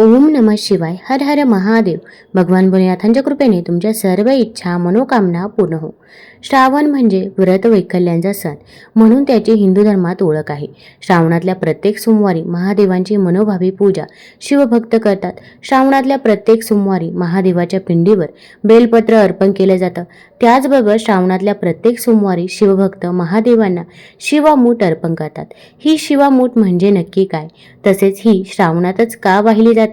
ओम नम शिवाय हर हर महादेव. भगवान भोलेनाथांच्या कृपेने तुमच्या सर्व इच्छा मनोकामना पूर्ण हो. श्रावण म्हणजे व्रत वैकल्यांचा सण. म्हणून त्याची हिंदू धर्मात ओळख आहे. श्रावणातल्या प्रत्येक सोमवारी महादेवांची मनोभावी पूजा शिवभक्त करतात. श्रावणातल्या प्रत्येक सोमवारी महादेवाच्या पिंडीवर बेलपत्र अर्पण केलं जातं. त्याचबरोबर श्रावणातल्या प्रत्येक सोमवारी शिवभक्त महादेवांना शिवामूठ अर्पण करतात. ही शिवामूठ म्हणजे नक्की काय? तसेच ही श्रावणातच का वाहिली जाते?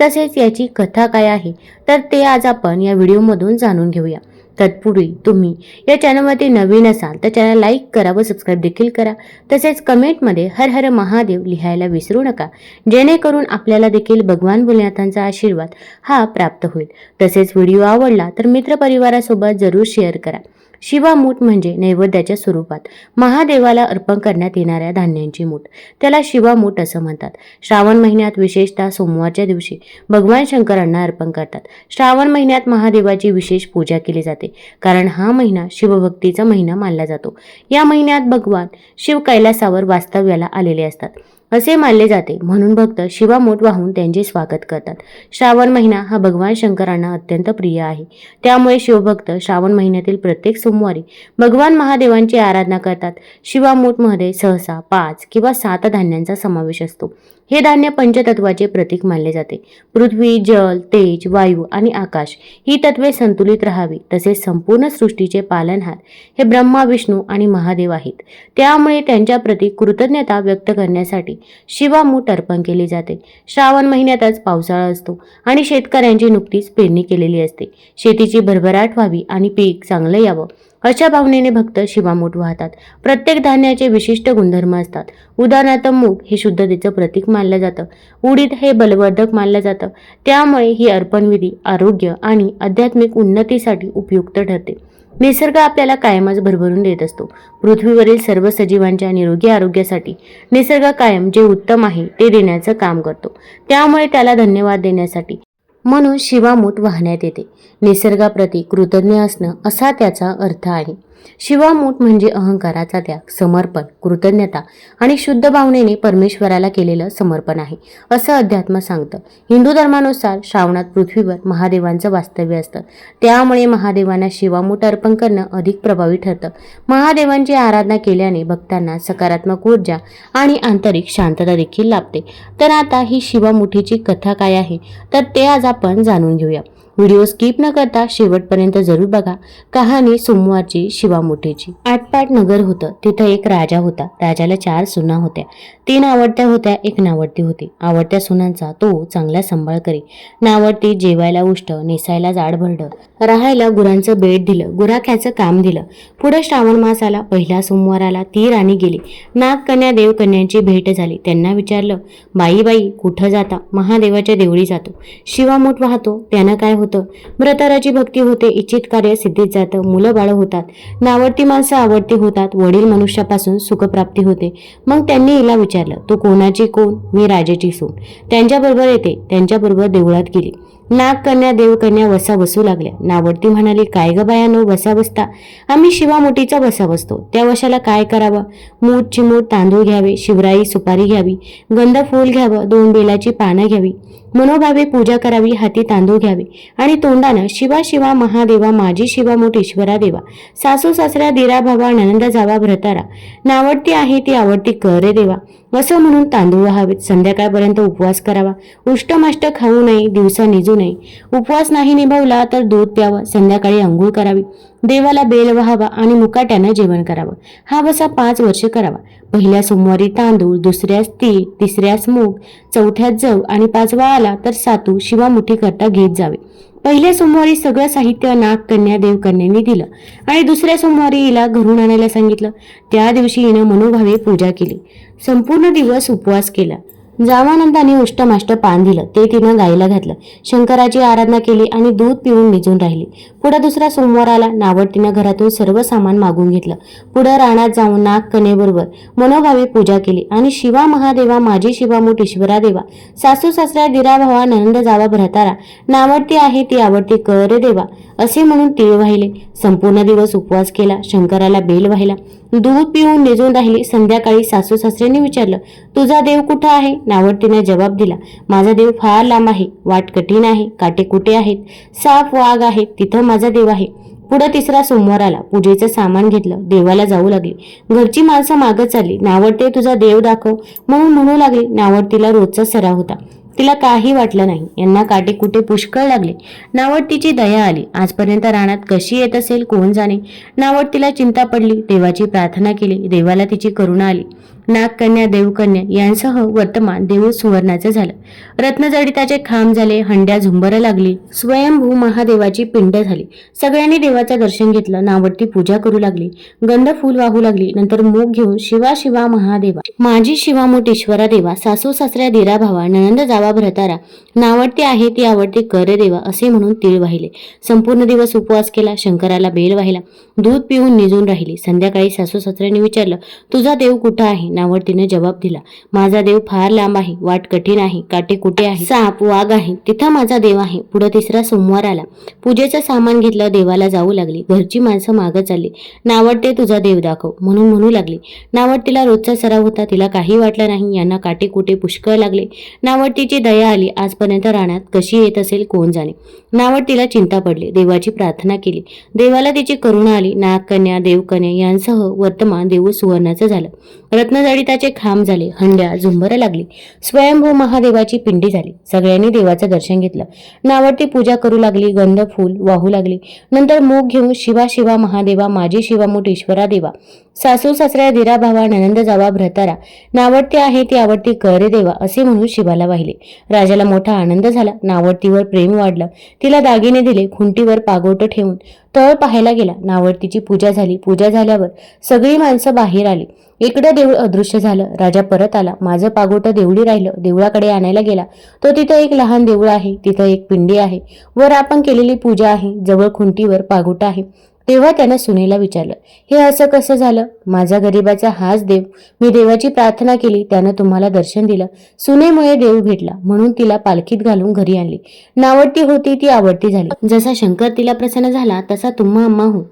तसेच याची कथा काय आहे? तर ते आज आपण या व्हिडिओमधून जाणून घेऊया. तत्पूर्वी तुम्ही या चॅनलमध्ये नवीन असाल तर चॅनल लाईक करा व सबस्क्राईब देखील करा. तसेच कमेंटमध्ये हर हर महादेव लिहायला विसरू नका. जेणेकरून आपल्याला देखील भगवान भोलेनाथांचा आशीर्वाद हा प्राप्त होईल. तसेच व्हिडिओ आवडला तर मित्रपरिवारासोबत जरूर शेअर करा. शिवामूठ म्हणजे नैवेद्याच्या स्वरूपात. महादेवाला अर्पण करण्यात येणाऱ्या धान्यांची मूठ. त्याला शिवामूठ असं म्हणतात. श्रावण महिन्यात विशेषतः सोमवारच्या दिवशी भगवान शंकरांना अर्पण करतात. श्रावण महिन्यात महादेवाची विशेष पूजा केली जाते. कारण हा महिना शिवभक्तीचा महिना मानला जातो. या महिन्यात भगवान शिव कैलासावर वास्तव्याला आलेले असतात. असे मानले जाते. म्हणून भक्त शिवामोठ वाहून त्यांचे स्वागत करतात. श्रावण महिना हा भगवान शंकरांना अत्यंत प्रिय आहे. त्यामुळे शिवभक्त श्रावण महिन्यातील प्रत्येक सोमवारी भगवान महादेवांची आराधना करतात. शिवामूठमध्ये सहसा पाच किंवा सात धान्यांचा समावेश असतो. हे धान्य पंचतत्वाचे प्रतीक मानले जाते. पृथ्वी जल तेज वायू आणि आकाश ही तत्वे संतुलित राहावी तसेच संपूर्ण सृष्टीचे पालनहार हे ब्रह्मा विष्णू आणि महादेव आहेत. त्यामुळे त्यांच्या प्रती कृतज्ञता व्यक्त करण्यासाठी शिवामूठ अर्पण केली जाते. श्रावण महिन्यातच पावसाळा असतो आणि शेतकऱ्यांची नुकतीच पेरणी केलेली असते. शेतीची भरभराट व्हावी आणि पीक चांगलं यावं अशा भावनेने भक्त शिवामूठ वाहतात. प्रत्येक धान्याचे विशिष्ट गुणधर्म असतात. उदाहरणार्थ मूग हे शुद्धतेचं प्रतीक मानलं जातं. उडीद हे बलवर्धक मानलं जातं. त्यामुळे ही अर्पणविधी आरोग्य आणि आध्यात्मिक उन्नतीसाठी उपयुक्त ठरते. निसर्ग आपल्याला कायमच भरभरून देत असतो. पृथ्वीवरील सर्व सजीवांच्या निरोगी आरोग्यासाठी निसर्ग कायम जे उत्तम आहे ते देण्याचं काम करतो. त्यामुळे त्याला धन्यवाद देण्यासाठी म्हणून शिवामूठ वाहण्यात येते. निसर्गाप्रती कृतज्ञ असणं असा त्याचा अर्थ आहे. शिवामूठ म्हणजे अहंकाराचा त्याग समर्पण कृतज्ञता आणि शुद्ध भावनेने परमेश्वराला केलेलं समर्पण आहे असं अध्यात्म सांगतं. हिंदू धर्मानुसार श्रावणात पृथ्वीवर महादेवांचं वास्तव्य असतं. त्यामुळे महादेवांना शिवामूठ अर्पण करणं अधिक प्रभावी ठरतं. महादेवांची आराधना केल्याने भक्तांना सकारात्मक ऊर्जा आणि आंतरिक शांतता देखील लाभते. तर आता ही शिवामुठीची कथा काय आहे? तर ते आज आपण जाणून घेऊया. व्हिडिओ स्किप न करता शेवटपर्यंत जरूर बघा. कहाणी सोमवारची शिवामुठीची आटपाट नगर होतं. तिथं एक राजा होता. राजाला चार सुना होत्या. तीन आवडत्या होत्या एक नावडती होती. आवडत्या सुनांचा तो चांगला सांभाळ करी. नावडती जेवायला उष्ट नेसायला जाड भरड. राहायला गुरांचं बेट दिलं गुराख्याचं काम दिलं. पुढे श्रावण मास आला. पहिल्या सोमवाराला ती राणी गेली. नागकन्या देवकन्यांची भेट झाली. त्यांना विचारलं बाई बाई कुठं जाता? महादेवाच्या देवळी जातो. शिवामूठ वाहतो. त्यानं काय होतं. व्रताराची भक्ती होते इच्छित कार्य सिद्धीत जातं मुलं बाळ होतात. नावडती माणसं आवडती होतात वडील मनुष्यापासून सुखप्राप्ती होते. मग त्यांनी हिला विचारलं तू कोणाची कोण? मी राजाची सून. त्यांच्याबरोबर येते त्यांच्याबरोबर देवळात गेली. नागकन्या देवकन्या वसा बसू लागल्या. नावडती म्हणाली काय ग बायानो वसा बसता? आम्ही शिवा मुठीचा वसा बसतो. त्या वशाला काय करावं? मूठ चिमूट तांदूळ घ्यावे शिवराई सुपारी घ्यावी गंध फूल घ्यावं दोन बेलाची पानं घ्यावी. मनोभावे पूजा करावी हाती तांदूळ घ्यावे आणि तोंडानं शिवा शिवा महादेवा माझी शिवा मोठ ईश्वरा देवा सासू सासऱ्या दिरा भावा ननंद जावा भ्रतारा नावडती आहे ती आवडती कर रे देवा असं म्हणून तांदूळ व्हावेत संध्याकाळपर्यंत उपवास करावा उष्टमाष्ट खाऊ नये दिवसा निजू नये उपवास नाही निभावला तर दूध प्यावं संध्याकाळी अंघोळ करावी देवाला बेल व्हावा आणि मुकाट्यानं जेवण करावं. हा बसा पाच वर्ष करावा. पहिल्या सोमवारी तांदूळ दुसऱ्यास तीळ तिसऱ्यास मूग चौथ्यात जव आणि पाचवा आला तर सातू शिवामुठी करता घेत जावे. पहिल्या सोमवारी सगळं साहित्य नाग कन्या देवकन्यांनी दिलं आणि दुसऱ्या सोमवारी हिला घरून आणायला सांगितलं. त्या दिवशी हिनं मनोभावे पूजा केली. संपूर्ण दिवस उपवास केला. जावानंदाने उष्टमाष्ट पान दिलं. ते तिनं गाईला घातलं. शंकराची आराधना केली आणि दूध पिऊन निजून राहिली. पुढे दुसरा सोमवार आला. नावडतीनं घरातून सर्व सामान मागून घेतलं. पुढे रानात जाऊन नाग कनेबरोबर मनोभावे पूजा केली आणि शिवा महादेवा माझी शिवामूठ ईश्वरा देवा सासू सासऱ्या दिरा भावा नंद जावा भ्रतारा नावडती आहे ती आवडती कर देवा असे म्हणून तीळ वाहिले. संपूर्ण दिवस उपवास केला. शंकराला बेल वाहिला. दूध पिऊन निजून राहिली. संध्याकाळी सासू सासऱ्यांनी विचारलं तुझा देव कुठं आहे? नावडतीने जबाब दिला. माझा देव फार लांब आहे. वाट कठीण आहे. काटे कुठे आहेत? साप वाघ आहेत तिथं माझा देव आहे. पुढं तिसरा सोमवार आला. पूजेचं सामान घेतलं. देवाला जाऊ लागले. घरची माणसं मागत चालली. नावडते तुझा देव दाखव. म्हणून म्हणू लागली. नावडतीला रोजचा सराव होता. तिला काही वाटलं नाही. यांना काटे कुठे पुष्कळ लागले. नावडतीची दया आली. आजपर्यंत रानात कशी येत असेल? कोण जाणे? नावडतीला चिंता पडली. देवाची प्रार्थना केली. देवाला तिची करुणा आली. नागकन्या देवकन्या यांसह वर्तमान देऊळ सुवर्णाचं झालं. रत्नजडिताचे खांब झाले हंड्या झुंबर लागली स्वयंभू महादेवाची पिंड झाली. सगळ्यांनी देवाचं दर्शन घेतलं नावडती पूजा करू लागली गंध फुल वाहू लागली नंतर मूग घेऊन शिवा शिवा महादेवा माझी शिवा मोठेश्वरा देवा सासू सासऱ्या दिरा भावा ननंद जावा भरतारा नावडती आहे ती आवडते करे देवा असे म्हणून तीळ वाहिले. संपूर्ण दिवस उपवास केला शंकराला बेल वाहिला दूध पिऊन निजून राहिली. संध्याकाळी सासू सासऱ्याने विचारलं तुझा देव कुठं आहे? नावडतीने जबाब दिला. माझा देव फार लांब आहे वाट कठीण आहे काटे कुठे आहे साप वाघ आहे तिथं माझा देव आहे. पुढे तिसरा सोमवार आला. पूजेचं सामान घेतलं देवाला जाऊ लागली. घरची माणसं मागत चालली. नावडते तुझा देव दाखव म्हणून म्हणू लागली. नावडतीला रोजचा सराव होता तिला काही वाटलं नाही यांना काटे कुठे पुष्कळ लागले. नावडतीची दया आली आजपर्यंत राहण्यात कशी येत असेल कोण जाणे? नावडतीला चिंता पडली देवाची प्रार्थना केली. देवाला तिची करुणा आली नागकन्या देवकन्या यांसह वर्तमान देऊळ सुवर्णाचं झालं. रत्नजडिताचे खांब झाले हंड्या झुंबर लागली. स्वयंभू महादेवाची पिंडी झाली. सगळ्यांनी देवाचं दर्शन घेतलं. नावडती पूजा करू लागली गंध फूल वाहू लागली. नंतर मूग घेऊन शिवा शिवा महादेवा माझी शिवामूठ ईश्वरा देवा. सासू सासऱ्या दिरा भावा ननंद जावा भ्रतारा. नावडती आहे ती आवडती करे देवा असे म्हणून शिवाला वाहिले. राजाला मोठा आनंद झाला. नावडतीवर प्रेम वाढलं. तिला दागिने दिले खुंटीवर पागोटं ठेवून. तळ पाहायला गेला. नावडतीची पूजा झाली. पूजा झाल्यावर सगळी माणसं बाहेर आली. इकडं देऊळ अदृश्य झालं. राजा परत आला. माझं पागोटं देवळी राहिलं. देवळाकडे आणायला गेला. तो तिथं एक लहान देऊळ आहे. तिथं एक पिंडी आहे. वर आपण केलेली पूजा आहे. जवळ खुंटीवर पागोटा आहे. तेव्हा त्यानं सुनेला विचारलं हे असं कसं झालं? माझा गरिबाचा हाच देव. मी देवाची प्रार्थना केली. त्यानं तुम्हाला दर्शन दिलं सुनेमुळे देव भेटला. म्हणून तिला पालखीत घालून घरी आणली. नावडती होती ती आवडती झाली. जसा शंकर तिला प्रसन्न झाला तसा तुम्हा अम्मा हो.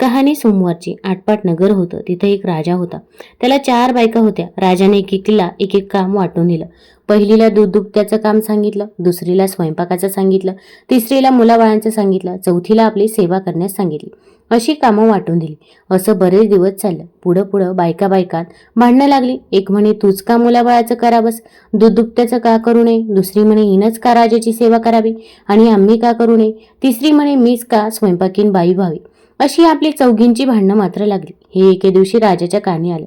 कहाणी सोमवारची आटपाट नगर होतं. तिथे एक राजा होता. त्याला चार बायका होत्या. राजाने एकेकीला एक एक काम वाटून दिलं. पहिलीला दूध दुभत्याचं काम सांगितलं. दुसरीला स्वयंपाकाचं सांगितलं. तिसरीला मुलाबाळांचं सांगितलं. चौथीला आपली सेवा करण्यास सांगितली. अशी कामं वाटून दिली. असं बरेच दिवस चाललं. पुढं पुढं बायका बायकात भांडणं लागली. एक म्हणे तूच का मुलाबाळाचं करावंस? दूधदुभत्याचं का करू नये? दुसरी म्हणे हिनंच का राजाची सेवा करावी? आणि आम्ही का करू नये? तिसरी म्हणे मीच का स्वयंपाकीन बाई व्हावी? अशी आपली चौघींची भांडणं मात्र लागली. हे एके दिवशी राजाच्या कानी आलं.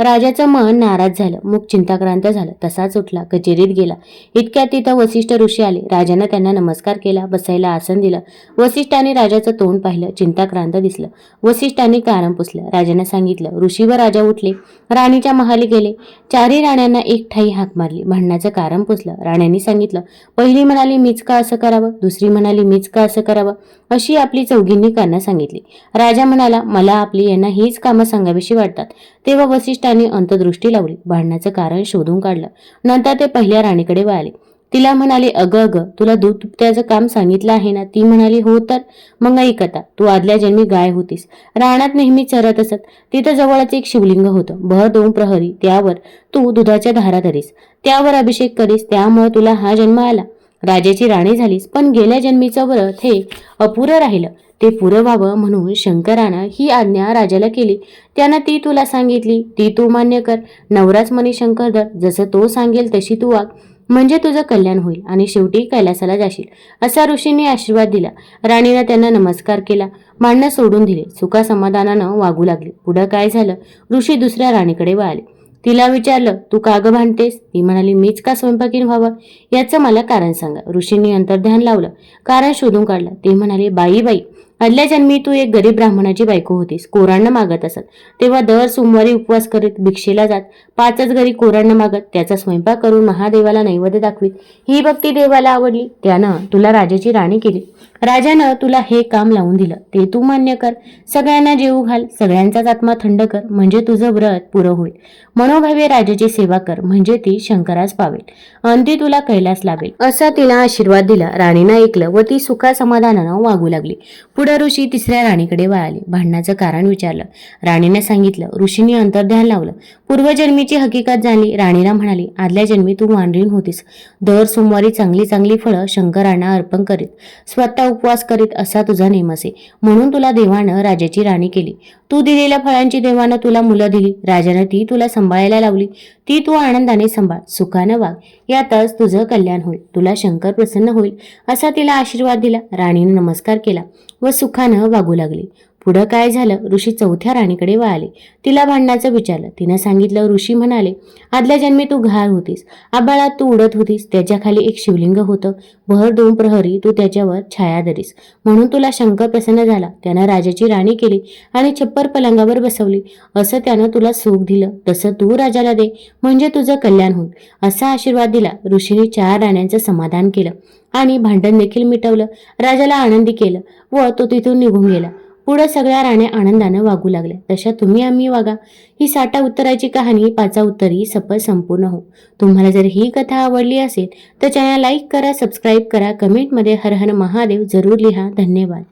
राजाचं मन नाराज झालं. मुख चिंताक्रांत झालं. तसाच उठला. कचेरीत गेला. इतक्यात तिथं वसिष्ठ ऋषी आले. राजानं त्यांना नमस्कार केला. बसायला आसन दिलं. वसिष्ठाने राजाचं तोंड पाहिलं. चिंताक्रांत दिसलं. वसिष्ठाने कारण पुसलं. राजानं सांगितलं ऋषी व राजा उठले. राणीच्या महाली गेले. चारही राण्यांना एक ठाई हाक मारली. भांडणाचं कारण पुसलं. राण्यांनी सांगितलं पहिली म्हणाली मीच का असं करावं? दुसरी म्हणाली मीच का असं करावं? अशी आपली चौघींनी कारणं सांगितली. राजा म्हणाला मला आपली यांना हीच कामं सांगावीशी वाटतात. तेव्हा वसिष्ठ वसिष्ठांनी अंतदृष्टी लावली. भांडणाचं कारण शोधून काढलं. नंतर ते पहिल्या राणीकडे वळाले. तिला म्हणाले अगं अगं तुला दूध दुभत्याचं काम सांगितलं आहे ना? ती म्हणाली हो तर. मग ऐक आता तू आदल्या जन्मी गाय होतीस. रानात नेहमी चरत असत. तिथं जवळच एक शिवलिंग होतं. भर दोन प्रहरी. त्यावर तू दुधाच्या धारा धरीस. त्यावर अभिषेक करीस. त्यामुळे तुला हा जन्म आला. राजाची राणी झालीस. पण गेल्या जन्मीचं व्रत हे अपुरं राहिलं. ते पुरं व्हावं म्हणून शंकरानं ही आज्ञा राजाला केली. त्यानं ती तुला सांगितली. ती तू मान्य कर. नवराच म्हणे शंकरधर जसं तो सांगेल तशी तू वाग. म्हणजे तुझं कल्याण होईल आणि शेवटी कैलासाला जाशील. असा ऋषींनी आशीर्वाद दिला. राणीनं त्यांना नमस्कार केला. मांडणं सोडून दिले. सुखा समाधानानं वागू लागले. पुढं काय झालं? ऋषी दुसऱ्या राणीकडे वळाले. तिला विचारलं तू का ग भांडतेस ती म्हणाली मीच का स्वयंपाकीन व्हावं? याचं मला कारण सांगा. ऋषींनी अंतर्ध्यान लावलं. कारण शोधून काढलं. ते म्हणाले बाई बाई आदल्या जन्मी तू एक गरीब ब्राह्मणाची बायको होतीस. कोरांना मागत असत. तेव्हा दर सोमवारी उपवास करीत भिक्षेला जात. पाचच घरी कोरांना मागत त्याचा स्वयंपाक करून महादेवाला नैवेद्य दाखवीत. ही भक्ती देवाला आवडली. त्यानं तुला राजाची राणी केली. राजानं तुला हे काम लावून दिलं. ते तू मान्य कर. सगळ्यांना जेवू घाल. सगळ्यांचाच आत्मा थंड कर. म्हणजे तुझं व्रत पुरं होईल. मनोभावे राजाची सेवा कर. म्हणजे ती शंकरास पावेल. अंती तुला कैलास लावेल असा तिला आशीर्वाद दिला. राणीनं ऐकलं व ती सुखा समाधानानं वागू लागली. पुढे ऋषी तिसऱ्या राणीकडे वळाली. भांडणाचं कारण विचारलं. राणीने सांगितलं ऋषींनी अंतर्ध्यान लावलं. पूर्वजन्मीची हकीकत जाणली. राणीला म्हणाली आदल्या जन्मी तू वांडरीण होतीस. दर सोमवारी चांगली चांगली फळं शंकरांना अर्पण करीत. स्वतः उपवास करीत असा तुझा नेम असे म्हणून तुला देवानं राजाची राणी केली. तू दिलेल्या फळांची देवानं तुला मुलं दिली. राजानं ती तुला सांभाळायला लावली. ती तू आनंदाने सांभाळ. सुखानं वाग. यातच तुझं कल्याण होईल. तुला शंकर प्रसन्न होईल असा तिला आशीर्वाद दिला. राणीने नमस्कार केला व सुखानं वागू लागली. पुढं काय झालं? ऋषी चौथ्या राणीकडे वळाले. तिला भांडणाचं विचारलं. तिनं सांगितलं ऋषी म्हणाले आदल्या जन्मी तू घार होतीस. आबाळात तू उडत होतीस. त्याच्याखाली एक शिवलिंग होतं. भर दोन प्रहरी तू त्याच्यावर छाया धरीस. म्हणून तुला शंकर प्रसन्न झाला. त्यानं राजाची राणी केली आणि छप्पर पलंगावर बसवली. असं त्यानं तुला सुख दिलं. तसं तू राजाला दे. म्हणजे तुझं कल्याण होईल. असा आशीर्वाद दिला. ऋषीने चार राण्यांचं समाधान केलं आणि भांडण देखील मिटवलं. राजाला आनंदी केलं व तो तिथून निघून गेला. पुढं सगळ्या राण्या आनंदानं वागू लागल्या. तशा तुम्ही आम्ही वागा. ही साठा उत्तराची कहाणी पाचा उत्तरी सफल संपूर्ण हो. तुम्हाला जर ही कथा आवडली असेल तर चॅनल लाईक करा सबस्क्राईब करा. कमेंटमध्ये हर हर महादेव जरूर लिहा. धन्यवाद.